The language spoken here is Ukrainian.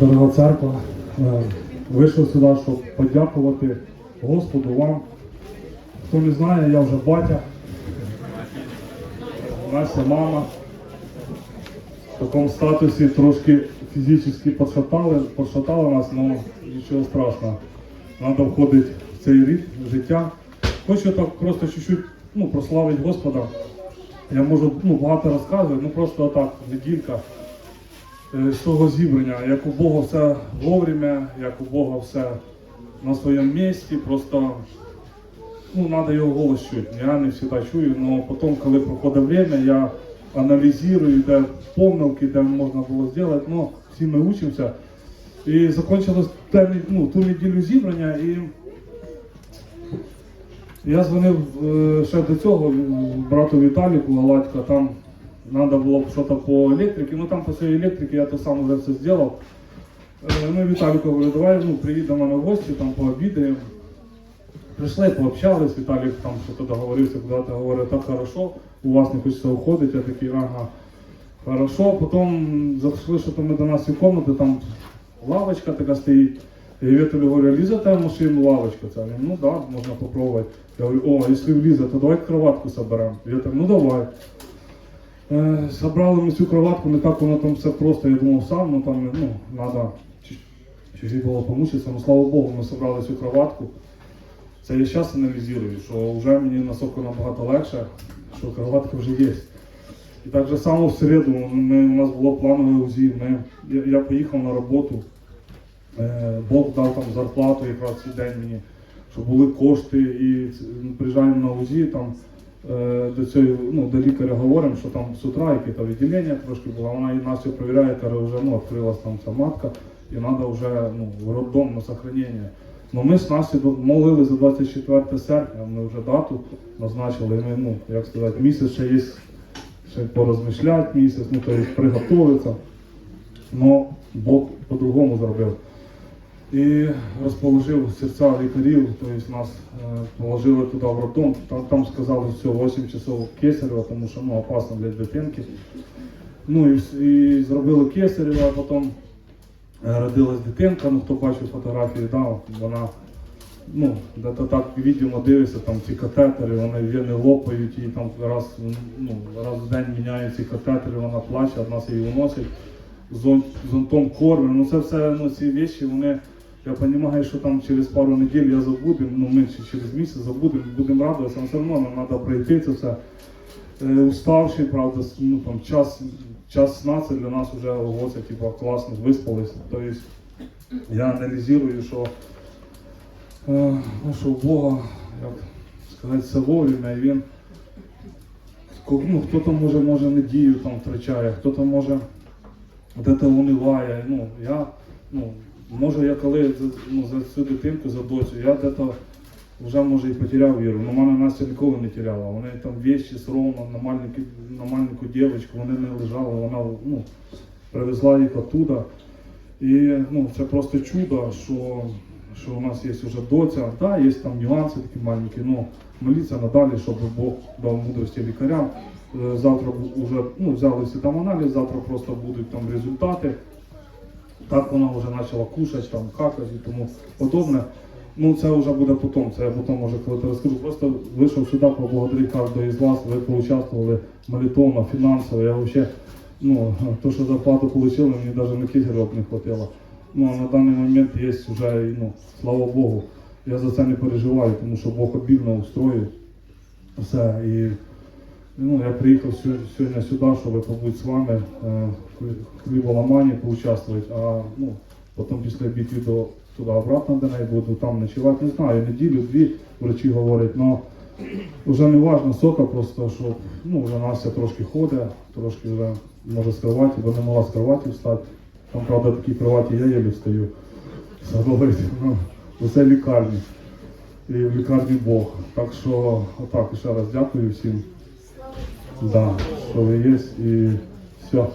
Дорога церква, е, вийшов сюди, щоб подякувати Господу вам. Хто не знає, я вже батя. Настя мама. В такому статусі трошки фізично подшатали, подшатали нас, але нічого страшного. Треба входити в цей рік життя. Хочу так просто чуть-чуть ну, прославити Господа. Я можу ну, багато розказувати, ну просто отак, неділька з того зібрання, як у Бога все вовремя, як у Бога все на своєму місці, просто ну, треба його голос чути. Я не завжди чую, але потім, коли проходить время, я аналізую, де помилки, де можна було зробити, ну, всі ми учимося. І закінчилось ну, ту неділю зібрання і я дзвонив е, ще до цього е, брату Віталіку Галадька, там треба було щось по електриці, ну там по своїй електриці я то сам вже все зробив. Е, Ну, Віталіку говорю, давай ну, приїдемо на гості, там пообідаємо. Прийшли, пообщались, Віталік там що-то договорився, куди-то говорить, так хорошо, у вас не хочеться уходити, я такий, ага, хорошо. Потім зайшли, що то ми до нас в кімнату, там лавочка така стоїть. Я Віталю говорю, лізе та машину лавочка? Це ну да, можна попробувати. Я говорю, о, якщо влізе, то давай кроватку соберемо. Віталь, ну давай. Е, Собрали ми цю кроватку, не так воно там все просто, я думав сам, ну там ну, треба чуть-чуть було помучитися, ну слава Богу, ми зібрали цю кроватку. Це я зараз аналізую, що вже мені наскільки набагато легше, що кроватка вже є. І так же само в середу ми, у нас було планове УЗІ. Ми, я, я поїхав на роботу, е, Бог дав там зарплату якраз цей день мені, щоб були кошти і приїжджаємо на УЗІ, там до цього, ну, до лікаря говоримо, що там з утра якесь відділення трошки було, вона нас все перевіряє, каже, вже ну, відкрилась там ця матка, і треба вже ну, в роддом на сохранення. Ну, ми з Настю до- молили за 24 серпня, ми вже дату назначили, і ми, ну, як сказати, місяць ще є, ще порозмишляти місяць, ну, то є приготуватися. Но Бог по-другому зробив. І розположив серця лікарів, тобто нас е, положили туди в роддом. Там, там сказали, що 8 часов кесарева, тому що ну, опасно для дитинки. Ну і, і зробили кесарева, а потім е, родилась дитинка, ну хто бачив фотографії, да, вона ну, де-то так відомо дивишся, там ці катетери, вони вени лопають, і там раз, ну, раз в день міняють ці катетери, вона плаче, нас її виносять зон, зонтом кормимо. Ну це все ну, ці речі, вони. Я розумію, що там через пару неділь я забуду, ну чи через місяць забудемо, будемо радуватися, але все одно нам треба пройти це все. Уставший, правда, ну там час, час сна це для нас вже ого, це типу, класно, виспалися. Тобто я аналізую, що, е, ну, що у Бога, як сказати, все вовремя, і він ну, хто-то може, може недію там втрачає, хто-то може де-то униває. Ну, я, ну, може, я коли ну, за цю дитинку, за доцю, я де-то вже може і потеряв віру. Ну, мене Настя ніколи не теряла. Вони там вещі соромно на маленьку, на маленьку дівчинку, вони не лежали, вона ну, привезла їх оттуда. І ну, це просто чудо, що, що у нас є вже доця. Да, є там нюанси такі маленькі, але моліться надалі, щоб Бог дав мудрості лікарям. Е, Завтра вже ну, взяли всі там аналіз, завтра просто будуть там результати. Так вона вже почала кушати, там какати і тому подобне. Ну це вже буде потім, це я потім може коли розкажу. Просто вийшов сюди, поблагодарити кожного із вас, ви поучаствували молитовно, фінансово. Я взагалі, ну, то, що зарплату отримали, мені навіть на кігерок не хватило. Ну, а на даний момент є вже, ну, слава Богу, я за це не переживаю, тому що Бог обільно устроїв все. І ну, я приїхав сьогодні сюди, щоб побути з вами, е, в хліболамані поучаствувати, а ну, потім після обід до туди обратно до неї буду там ночувати. Не знаю, неділю, дві врачі говорять, але вже не важно сока, просто що ну, вже Настя трошки ходить, трошки вже може з кроваті, бо не могла з кроваті встати. Там, правда, такі кроваті я єлі встаю. Ну, усе лікарні. І в лікарні Бог. Так що, отак, ще раз дякую всім. Да, что есть и все.